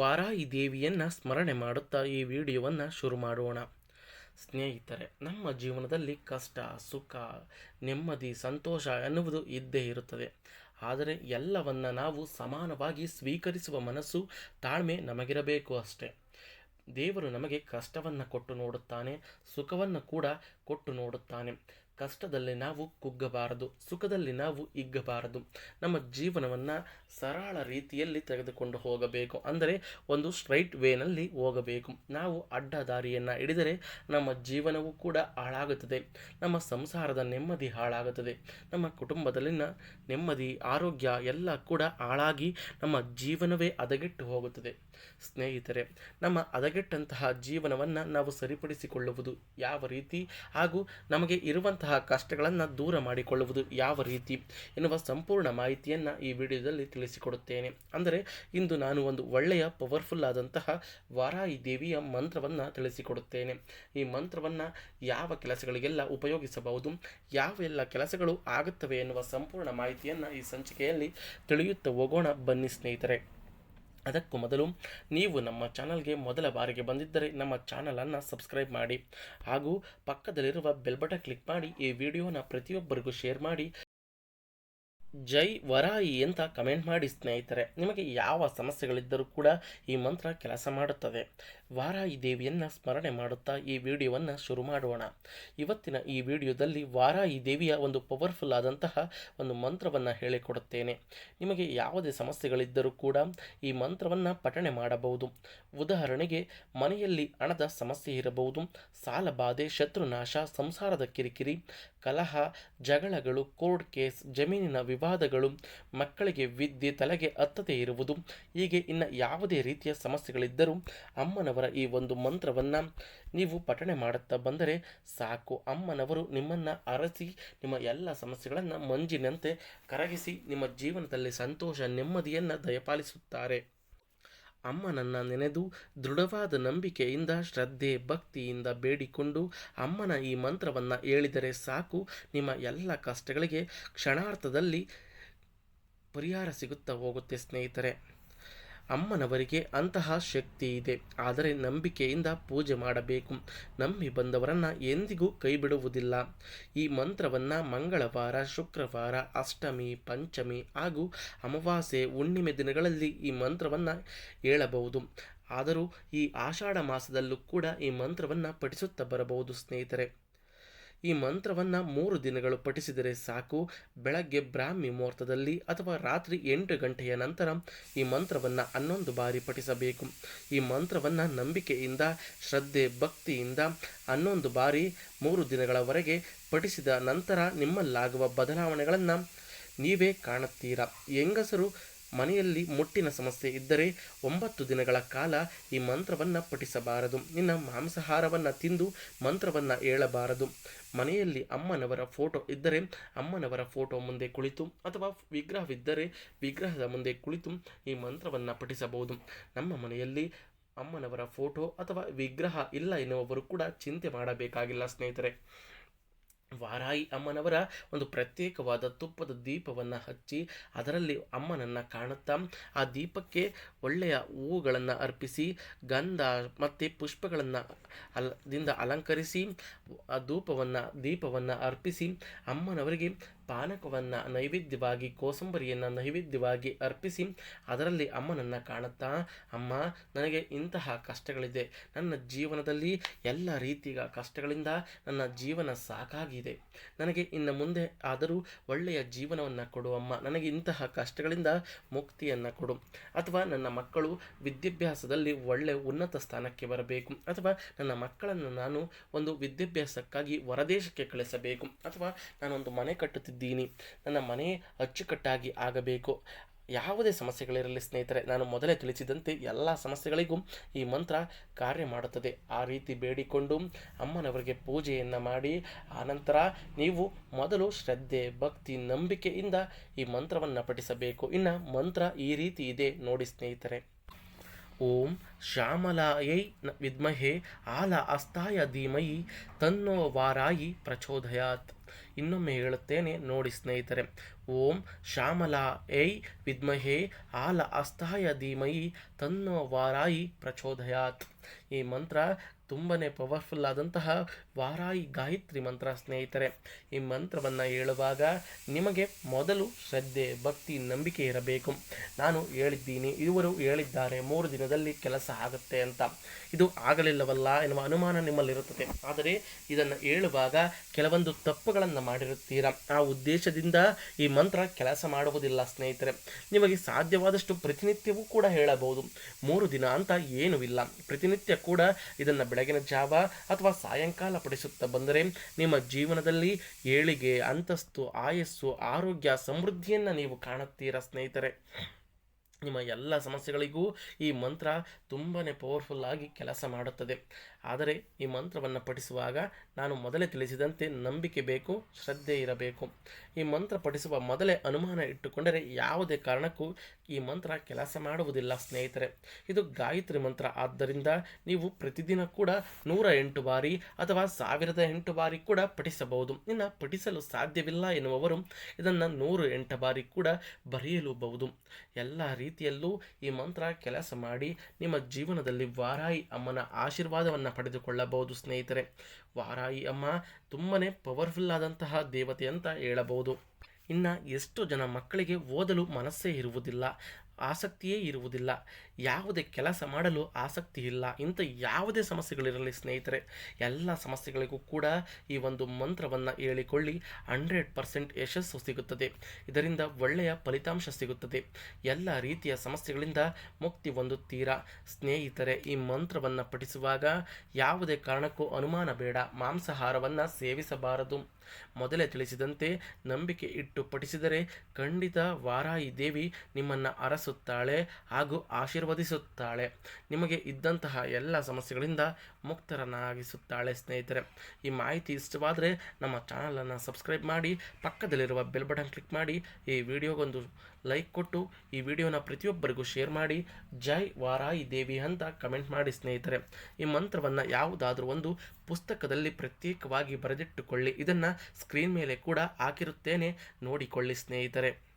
ವಾರಾಯಿ ದೇವಿಯನ್ನು ಸ್ಮರಣೆ ಮಾಡುತ್ತಾ ಈ ವಿಡಿಯೋವನ್ನು ಶುರು ಮಾಡೋಣ. ಸ್ನೇಹಿತರೆ, ನಮ್ಮ ಜೀವನದಲ್ಲಿ ಕಷ್ಟ, ಸುಖ, ನೆಮ್ಮದಿ, ಸಂತೋಷ ಎನ್ನುವುದು ಇದ್ದೇ ಇರುತ್ತದೆ. ಆದರೆ ಎಲ್ಲವನ್ನ ನಾವು ಸಮಾನವಾಗಿ ಸ್ವೀಕರಿಸುವ ಮನಸ್ಸು ತಾಳ್ಮೆ ನಮಗಿರಬೇಕು ಅಷ್ಟೆ. ದೇವರು ನಮಗೆ ಕಷ್ಟವನ್ನು ಕೊಟ್ಟು ನೋಡುತ್ತಾನೆ, ಸುಖವನ್ನು ಕೂಡ ಕೊಟ್ಟು ನೋಡುತ್ತಾನೆ. ಕಷ್ಟದಲ್ಲಿ ನಾವು ಕುಗ್ಗಬಾರದು, ಸುಖದಲ್ಲಿ ನಾವು ಇಗ್ಗಬಾರದು. ನಮ್ಮ ಜೀವನವನ್ನು ಸರಳ ರೀತಿಯಲ್ಲಿ ತೆಗೆದುಕೊಂಡು ಹೋಗಬೇಕು. ಅಂದರೆ ಒಂದು ಸ್ಟ್ರೈಟ್ ವೇನಲ್ಲಿ ಹೋಗಬೇಕು. ನಾವು ಅಡ್ಡ ದಾರಿಯನ್ನು ಹಿಡಿದರೆ ನಮ್ಮ ಜೀವನವೂ ಕೂಡ ಹಾಳಾಗುತ್ತದೆ. ನಮ್ಮ ಸಂಸಾರದ ನೆಮ್ಮದಿ ಹಾಳಾಗುತ್ತದೆ. ನಮ್ಮ ಕುಟುಂಬದಲ್ಲಿನ ನೆಮ್ಮದಿ, ಆರೋಗ್ಯ ಎಲ್ಲ ಕೂಡ ಹಾಳಾಗಿ ನಮ್ಮ ಜೀವನವೇ ಹದಗೆಟ್ಟು ಹೋಗುತ್ತದೆ. ಸ್ನೇಹಿತರೆ, ನಮ್ಮ ಹದಗೆಟ್ಟಂತಹ ಜೀವನವನ್ನು ನಾವು ಸರಿಪಡಿಸಿಕೊಳ್ಳುವುದು ಯಾವ ರೀತಿ? ಹಾಗೂ ನಮಗೆ ಇರುವಂತಹ ಕಷ್ಟಗಳನ್ನು ದೂರ ಮಾಡಿಕೊಳ್ಳುವುದು ಯಾವ ರೀತಿ ಎನ್ನುವ ಸಂಪೂರ್ಣ ಮಾಹಿತಿಯನ್ನು ಈ ವಿಡಿಯೋದಲ್ಲಿ ತಿಳಿಸಿಕೊಡುತ್ತೇನೆ. ಅಂದರೆ ಇಂದು ನಾನು ಒಂದು ಒಳ್ಳೆಯ ಪವರ್ಫುಲ್ ಆದಂತಹ ವಾರಾಯಿ ದೇವಿಯ ಮಂತ್ರವನ್ನು ತಿಳಿಸಿಕೊಡುತ್ತೇನೆ. ಈ ಮಂತ್ರವನ್ನು ಯಾವ ಕೆಲಸಗಳಿಗೆಲ್ಲ ಉಪಯೋಗಿಸಬಹುದು ಯಾವ ಎಲ್ಲ ಕೆಲಸಗಳು ಆಗುತ್ತವೆ ಎನ್ನುವ ಸಂಪೂರ್ಣ ಮಾಹಿತಿಯನ್ನು ಈ ಸಂಚಿಕೆಯಲ್ಲಿ ತಿಳಿಯುತ್ತಾ ಹೋಗೋಣ ಬನ್ನಿ ಸ್ನೇಹಿತರೆ. ಅದಕ್ಕೂ ಮೊದಲು ನೀವು ನಮ್ಮ ಚಾನಲ್ಗೆ ಮೊದಲ ಬಾರಿಗೆ ಬಂದಿದ್ದರೆ ನಮ್ಮ ಚಾನಲನ್ನು ಸಬ್ಸ್ಕ್ರೈಬ್ ಮಾಡಿ ಹಾಗೂ ಪಕ್ಕದಲ್ಲಿರುವ ಬೆಲ್ ಬಟನ್ ಕ್ಲಿಕ್ ಮಾಡಿ ಈ ವಿಡಿಯೋನ ಪ್ರತಿಯೊಬ್ಬರಿಗೂ ಶೇರ್ ಮಾಡಿ. ಜೈ ವರಾಯಿ ಅಂತ ಕಮೆಂಟ್ ಮಾಡಿ ಸ್ನೇಹಿತರೆ, ನಿಮಗೆ ಯಾವ ಸಮಸ್ಯೆಗಳಿದ್ದರೂ ಕೂಡ ಈ ಮಂತ್ರ ಕೆಲಸ ಮಾಡುತ್ತದೆ. ವಾರಾಯಿ ದೇವಿಯನ್ನು ಸ್ಮರಣೆ ಮಾಡುತ್ತಾ ಈ ವಿಡಿಯೋವನ್ನು ಶುರು ಮಾಡೋಣ. ಇವತ್ತಿನ ಈ ವಿಡಿಯೋದಲ್ಲಿ ವಾರಾಯಿ ದೇವಿಯ ಒಂದು ಪವರ್ಫುಲ್ ಆದಂತಹ ಒಂದು ಮಂತ್ರವನ್ನು ಹೇಳಿಕೊಡುತ್ತೇನೆ. ನಿಮಗೆ ಯಾವುದೇ ಸಮಸ್ಯೆಗಳಿದ್ದರೂ ಕೂಡ ಈ ಮಂತ್ರವನ್ನು ಪಠಣೆ ಮಾಡಬಹುದು. ಉದಾಹರಣೆಗೆ, ಮನೆಯಲ್ಲಿ ಹಣದ ಸಮಸ್ಯೆ ಇರಬಹುದು ಸಾಲಬಾಧೆ ಶತ್ರುನಾಶ ಸಂಸಾರದ ಕಿರಿಕಿರಿ, ಕಲಹ, ಜಗಳಗಳು ಕೋರ್ಟ್ ಕೇಸ್ ಜಮೀನಿನ ವಿವಾದಗಳು, ಮಕ್ಕಳಿಗೆ ವಿದ್ಯೆ, ತಲೆಗೆ ಹತ್ತದೇ ಇರುವುದು, ಹೀಗೆ ಇನ್ನು ಯಾವುದೇ ರೀತಿಯ ಸಮಸ್ಯೆಗಳಿದ್ದರೂ ಅಮ್ಮನವರ ಈ ಒಂದು ಮಂತ್ರವನ್ನು ನೀವು ಪಠಣೆ ಮಾಡುತ್ತಾ ಬಂದರೆ ಸಾಕು. ಅಮ್ಮನವರು ನಿಮ್ಮನ್ನು ಅರಸಿ, ನಿಮ್ಮ ಎಲ್ಲ ಸಮಸ್ಯೆಗಳನ್ನು ಮಂಜಿನಂತೆ ಕರಗಿಸಿ, ನಿಮ್ಮ ಜೀವನದಲ್ಲಿ ಸಂತೋಷ, ನೆಮ್ಮದಿಯನ್ನು ದಯಪಾಲಿಸುತ್ತಾರೆ. ಅಮ್ಮನನ್ನು ನೆನೆದು ದೃಢವಾದ ನಂಬಿಕೆಯಿಂದ, ಶ್ರದ್ಧೆ, ಭಕ್ತಿಯಿಂದ ಬೇಡಿಕೊಂಡು ಅಮ್ಮನ ಈ ಮಂತ್ರವನ್ನು ಹೇಳಿದರೆ ಸಾಕು. ನಿಮ್ಮ ಎಲ್ಲ ಕಷ್ಟಗಳಿಗೆ ಕ್ಷಣಾರ್ಥದಲ್ಲಿ ಪರಿಹಾರ ಸಿಗುತ್ತಾ ಹೋಗುತ್ತೆ ಸ್ನೇಹಿತರೆ. ಅಮ್ಮನವರಿಗೆ ಅಂತಹ ಶಕ್ತಿ ಇದೆ. ಆದರೆ ನಂಬಿಕೆಯಿಂದ ಪೂಜೆ ಮಾಡಬೇಕು. ನಂಬಿ ಬಂದವರನ್ನು ಎಂದಿಗೂ ಕೈ ಬಿಡುವುದಿಲ್ಲ ಈ ಮಂತ್ರವನ್ನು ಮಂಗಳವಾರ, ಶುಕ್ರವಾರ, ಅಷ್ಟಮಿ, ಪಂಚಮಿ ಹಾಗೂ ಅಮಾವಾಸ್ಯೆ ಹುಣ್ಣಿಮೆ ದಿನಗಳಲ್ಲಿ ಈ ಮಂತ್ರವನ್ನು ಹೇಳಬಹುದು. ಆದರೂ ಈ ಆಷಾಢ ಮಾಸದಲ್ಲೂ ಕೂಡ ಈ ಮಂತ್ರವನ್ನು ಪಠಿಸುತ್ತಾ ಬರಬಹುದು ಸ್ನೇಹಿತರೆ. ಈ ಮಂತ್ರವನ್ನು ಮೂರು ದಿನಗಳು ಪಠಿಸಿದರೆ ಸಾಕು. ಬೆಳಗ್ಗೆ ಬ್ರಾಹ್ಮಿ ಮುಹೂರ್ತದಲ್ಲಿ ಅಥವಾ ರಾತ್ರಿ ಎಂಟು ಗಂಟೆಯ ನಂತರ ಈ ಮಂತ್ರವನ್ನು ಹನ್ನೊಂದು ಬಾರಿ ಪಠಿಸಬೇಕು. ಈ ಮಂತ್ರವನ್ನು ನಂಬಿಕೆಯಿಂದ, ಶ್ರದ್ಧೆ, ಭಕ್ತಿಯಿಂದ ಹನ್ನೊಂದು ಬಾರಿ ಮೂರು ದಿನಗಳವರೆಗೆ ಪಠಿಸಿದ ನಂತರ ನಿಮ್ಮಲ್ಲಾಗುವ ಬದಲಾವಣೆಗಳನ್ನು ನೀವೇ ಕಾಣುತ್ತೀರಾ. ಹೆಂಗಸರು ಮನೆಯಲ್ಲಿ ಮುಟ್ಟಿನ ಸಮಸ್ಯೆ ಇದ್ದರೆ ಒಂಬತ್ತು ದಿನಗಳ ಕಾಲ ಈ ಮಂತ್ರವನ್ನು ಪಠಿಸಬಾರದು. ನಿನ್ನ ಮಾಂಸಾಹಾರವನ್ನು ತಿಂದು ಮಂತ್ರವನ್ನು ಹೇಳಬಾರದು. ಮನೆಯಲ್ಲಿ ಅಮ್ಮನವರ ಫೋಟೋ ಇದ್ದರೆ ಅಮ್ಮನವರ ಫೋಟೋ ಮುಂದೆ ಕುಳಿತು ಅಥವಾ ವಿಗ್ರಹವಿದ್ದರೆ ವಿಗ್ರಹದ ಮುಂದೆ ಕುಳಿತು ಈ ಮಂತ್ರವನ್ನು ಪಠಿಸಬಹುದು. ನಮ್ಮ ಮನೆಯಲ್ಲಿ ಅಮ್ಮನವರ ಫೋಟೋ ಅಥವಾ ವಿಗ್ರಹ ಇಲ್ಲ ಎನ್ನುವವರು ಕೂಡ ಚಿಂತೆ ಮಾಡಬೇಕಾಗಿಲ್ಲ ಸ್ನೇಹಿತರೆ. ವಾರಾಯಿ ಅಮ್ಮನವರ ಒಂದು ಪ್ರತ್ಯೇಕವಾದ ತುಪ್ಪದ ದೀಪವನ್ನು ಹಚ್ಚಿ ಅದರಲ್ಲಿ ಅಮ್ಮನನ್ನು ಕಾಣುತ್ತಾ ಆ ದೀಪಕ್ಕೆ ಒಳ್ಳೆಯ ಹೂವುಗಳನ್ನು ಅರ್ಪಿಸಿ, ಗಂಧ ಮತ್ತು ಪುಷ್ಪಗಳನ್ನು ಅಲ್, ದಿಂದ ಅಲಂಕರಿಸಿ, ಆ ಧೂಪವನ್ನು ದೀಪವನ್ನು ಅರ್ಪಿಸಿ ಅಮ್ಮನವರಿಗೆ ಪಾನಕವನ್ನು ನೈವೇದ್ಯವಾಗಿ, ಕೋಸಂಬರಿಯನ್ನು ನೈವೇದ್ಯವಾಗಿ ಅರ್ಪಿಸಿ ಅದರಲ್ಲಿ ಅಮ್ಮನನ್ನು ಕಾಣುತ್ತಾ, ಅಮ್ಮ, ನನಗೆ ಇಂತಹ ಕಷ್ಟಗಳಿದೆ. ನನ್ನ ಜೀವನದಲ್ಲಿ ಎಲ್ಲ ರೀತಿಯ ಕಷ್ಟಗಳಿಂದ ನನ್ನ ಜೀವನ ಸಾಕಾಗಿದೆ. ನನಗೆ ಇನ್ನು ಮುಂದೆ ಆದರೂ ಒಳ್ಳೆಯ ಜೀವನವನ್ನು ಕೊಡು ಅಮ್ಮ. ನನಗೆ ಇಂತಹ ಕಷ್ಟಗಳಿಂದ ಮುಕ್ತಿಯನ್ನು ಕೊಡು. ಅಥವಾ ನನ್ನ ಮಕ್ಕಳು ವಿದ್ಯಾಭ್ಯಾಸದಲ್ಲಿ ಒಳ್ಳೆಯ ಉನ್ನತ ಸ್ಥಾನಕ್ಕೆ ಬರಬೇಕು. ಅಥವಾ ನನ್ನ ಮಕ್ಕಳನ್ನು ನಾನು ಒಂದು ವಿದ್ಯಾಭ್ಯಾಸಕ್ಕಾಗಿ ಹೊರದೇಶಕ್ಕೆ ಕಳಿಸಬೇಕು. ಅಥವಾ ನಾನೊಂದು ಮನೆ ಕಟ್ಟುತ್ತಿದ್ದೀನಿ ನನ್ನ ಮನೆ ಅಚ್ಚುಕಟ್ಟಾಗಿ ಆಗಬೇಕು. ಯಾವುದೇ ಸಮಸ್ಯೆಗಳಿರಲಿ ಸ್ನೇಹಿತರೆ, ನಾನು ಮೊದಲೇ ತಿಳಿಸಿದಂತೆ ಎಲ್ಲ ಸಮಸ್ಯೆಗಳಿಗೂ ಈ ಮಂತ್ರ ಕಾರ್ಯ ಮಾಡುತ್ತದೆ. ಆ ರೀತಿ ಬೇಡಿಕೊಂಡು ಅಮ್ಮನವರಿಗೆ ಪೂಜೆಯನ್ನು ಮಾಡಿ, ಆನಂತರ ನೀವು ಮೊದಲು ಶ್ರದ್ಧೆ, ಭಕ್ತಿ, ನಂಬಿಕೆಯಿಂದ ಈ ಮಂತ್ರವನ್ನು ಪಠಿಸಬೇಕು. ಇನ್ನು ಮಂತ್ರ ಈ ರೀತಿ ಇದೆ ನೋಡಿ ಸ್ನೇಹಿತರೆ. ಓಂ ಶ್ಯಾಮಲಾಯೈ ವಿದ್ಮಹೆ, ಆಲ ಅಸ್ತಾಯ ಧೀಮಯಿ ತನ್ನೋ ವಾರಾಯಿ ಪ್ರಚೋದಯಾತ್. ಇನ್ನೊಮ್ಮೆ ಹೇಳುತ್ತೇನೆ ನೋಡಿ ಸ್ನೇಹಿತರೆ. ಓಂ ಶ್ಯಾಮಲಾ ಐ ವಿದ್ಮಹೇ ಆಲ ಅಸ್ತಾಯ ಧೀಮಯಿ ತನ್ನೋ ವಾರಾಯಿ ಪ್ರಚೋದಯಾತ್. ಈ ಮಂತ್ರ ತುಂಬನೇ ಪವರ್ಫುಲ್ ಆದಂತಹ ವಾರಾಯಿ ಗಾಯತ್ರಿ ಮಂತ್ರ ಸ್ನೇಹಿತರೆ. ಈ ಮಂತ್ರವನ್ನು ಹೇಳುವಾಗ ನಿಮಗೆ ಮೊದಲು ಶ್ರದ್ಧೆ, ಭಕ್ತಿ, ನಂಬಿಕೆ ಇರಬೇಕು. ನಾನು ಹೇಳಿದ್ದೀನಿ, ಇವರು ಹೇಳಿದ್ದಾರೆ, ಮೂರು ದಿನದಲ್ಲಿ ಕೆಲಸ ಆಗುತ್ತೆ ಅಂತ. ಇದು ಆಗಲಿಲ್ಲವಲ್ಲ ಎನ್ನುವ ಅನುಮಾನ ನಿಮ್ಮಲ್ಲಿರುತ್ತದೆ. ಆದರೆ ಇದನ್ನು ಹೇಳುವಾಗ ಕೆಲವೊಂದು ತಪ್ಪುಗಳನ್ನು ಮಾಡಿರುತ್ತೀರಾ? ಆ ಉದ್ದೇಶದಿಂದ ಈ ಮಂತ್ರ ಕೆಲಸ ಮಾಡುವುದಿಲ್ಲ ಸ್ನೇಹಿತರೆ. ನಿಮಗೆ ಸಾಧ್ಯವಾದಷ್ಟು ಪ್ರತಿನಿತ್ಯವೂ ಕೂಡ ಹೇಳಬಹುದು. ಮೂರು ದಿನ ಅಂತ ಏನೂ ಇಲ್ಲ. ಪ್ರತಿನಿತ್ಯ ಕೂಡ ಇದನ್ನು ಬೆಳಗಿನ ಜಾವ ಅಥವಾ ಸಾಯಂಕಾಲ ಪಡಿಸುತ್ತಾ ಬಂದರೆ ನಿಮ್ಮ ಜೀವನದಲ್ಲಿ ಏಳಿಗೆ, ಅಂತಸ್ತು, ಆಯಸ್ಸು, ಆರೋಗ್ಯ, ಸಮೃದ್ಧಿಯನ್ನು ನೀವು ಕಾಣುತ್ತೀರಾ ಸ್ನೇಹಿತರೆ? ನಿಮ್ಮ ಎಲ್ಲ ಸಮಸ್ಯೆಗಳಿಗೂ ಈ ಮಂತ್ರ ತುಂಬಾ ಪವರ್ಫುಲ್ ಆಗಿ ಕೆಲಸ ಮಾಡುತ್ತದೆ. ಆದರೆ ಈ ಮಂತ್ರವನ್ನು ಪಠಿಸುವಾಗ ನಾನು ಮೊದಲೇ ತಿಳಿಸಿದಂತೆ ನಂಬಿಕೆ ಬೇಕು, ಶ್ರದ್ಧೆ ಇರಬೇಕು. ಈ ಮಂತ್ರ ಪಠಿಸುವ ಮೊದಲೇ ಅನುಮಾನ ಇಟ್ಟುಕೊಂಡರೆ ಯಾವುದೇ ಕಾರಣಕ್ಕೂ ಈ ಮಂತ್ರ ಕೆಲಸ ಮಾಡುವುದಿಲ್ಲ, ಸ್ನೇಹಿತರೆ. ಇದು ಗಾಯತ್ರಿ ಮಂತ್ರ. ಆದ್ದರಿಂದ ನೀವು ಪ್ರತಿದಿನ ಕೂಡ ನೂರ ಎಂಟು ಬಾರಿ ಅಥವಾ ಸಾವಿರದ ಎಂಟು ಬಾರಿ ಕೂಡ ಪಠಿಸಬಹುದು. ಇನ್ನು ಪಠಿಸಲು ಸಾಧ್ಯವಿಲ್ಲ ಎನ್ನುವವರು ಇದನ್ನು ನೂರು ಎಂಟು ಬಾರಿ ಕೂಡ ಬರೆಯಲೂಬಹುದು. ಎಲ್ಲ ರೀತಿಯಲ್ಲೂ ಈ ಮಂತ್ರ ಕೆಲಸ ಮಾಡಿ ನಿಮ್ಮ ಜೀವನದಲ್ಲಿ ವಾರಾಯಿ ಅಮ್ಮನ ಆಶೀರ್ವಾದವನ್ನು ಪಡೆದುಕೊಳ್ಳಬಹುದು, ಸ್ನೇಹಿತರೆ. ವಾರಾಯಿ ಅಮ್ಮ ತುಂಬನೇ ಪವರ್ಫುಲ್ ಆದಂತಹ ದೇವತೆ ಅಂತ ಹೇಳಬಹುದು. ಇನ್ನು ಎಷ್ಟು ಜನ ಮಕ್ಕಳಿಗೆ ಓದಲು ಮನಸ್ಸೇ ಇರುವುದಿಲ್ಲ, ಆಸಕ್ತಿಯೇ ಇರುವುದಿಲ್ಲ. ಯಾವುದೇ ಕೆಲಸ ಮಾಡಲು ಆಸಕ್ತಿ ಇಲ್ಲ. ಇಂಥ ಯಾವುದೇ ಸಮಸ್ಯೆಗಳಿರಲಿ ಸ್ನೇಹಿತರೆ, ಎಲ್ಲ ಸಮಸ್ಯೆಗಳಿಗೂ ಕೂಡ ಈ ಒಂದು ಮಂತ್ರವನ್ನು ಹೇಳಿಕೊಳ್ಳಿ. ಹಂಡ್ರೆಡ್ ಪರ್ಸೆಂಟ್ ಯಶಸ್ಸು ಸಿಗುತ್ತದೆ. ಇದರಿಂದ ಒಳ್ಳೆಯ ಫಲಿತಾಂಶ ಸಿಗುತ್ತದೆ. ಎಲ್ಲ ರೀತಿಯ ಸಮಸ್ಯೆಗಳಿಂದ ಮುಕ್ತಿ ಹೊಂದುತ್ತೀರಾ? ಸ್ನೇಹಿತರೆ, ಈ ಮಂತ್ರವನ್ನು ಪಠಿಸುವಾಗ ಯಾವುದೇ ಕಾರಣಕ್ಕೂ ಅನುಮಾನ ಬೇಡ. ಮಾಂಸಾಹಾರವನ್ನು ಸೇವಿಸಬಾರದು. ಮೊದಲೇ ತಿಳಿಸಿದಂತೆ ನಂಬಿಕೆ ಇಟ್ಟು ಪಠಿಸಿದರೆ ಖಂಡಿತ ವಾರಾಯಿ ದೇವಿ ನಿಮ್ಮನ್ನು ಅರಸುತ್ತಾಳೆ ಹಾಗೂ ಆಶೀರ್ವದಿಸುತ್ತಾಳೆ. ನಿಮಗೆ ಇದ್ದಂತಹ ಎಲ್ಲ ಸಮಸ್ಯೆಗಳಿಂದ ಮುಕ್ತರನ್ನಾಗಿಸುತ್ತಾಳೆ ಸ್ನೇಹಿತರೆ. ಈ ಮಾಹಿತಿ ಇಷ್ಟವಾದರೆ ನಮ್ಮ ಚಾನಲನ್ನು ಸಬ್ಸ್ಕ್ರೈಬ್ ಮಾಡಿ, ಪಕ್ಕದಲ್ಲಿರುವ ಬೆಲ್ ಬಟನ್ ಕ್ಲಿಕ್ ಮಾಡಿ, ಈ ವಿಡಿಯೋಗೊಂದು ಲೈಕ್ ಕೊಟ್ಟು, ಈ ವಿಡಿಯೋನ ಪ್ರತಿಯೊಬ್ಬರಿಗೂ ಶೇರ್ ಮಾಡಿ, ಜೈ ವಾರಾಯಿ ದೇವಿ ಅಂತ ಕಮೆಂಟ್ ಮಾಡಿ ಸ್ನೇಹಿತರೆ. ಈ ಮಂತ್ರವನ್ನು ಯಾವುದಾದ್ರೂ ಒಂದು ಪುಸ್ತಕದಲ್ಲಿ ಪ್ರತ್ಯೇಕವಾಗಿ ಬರೆದಿಟ್ಟುಕೊಳ್ಳಿ. ಇದನ್ನು ಸ್ಕ್ರೀನ್ ಮೇಲೆ ಕೂಡ ಹಾಕಿರುತ್ತೇನೆ. ನೋಡಿಕೊಳ್ಳಿ ಸ್ನೇಹಿತರೆ.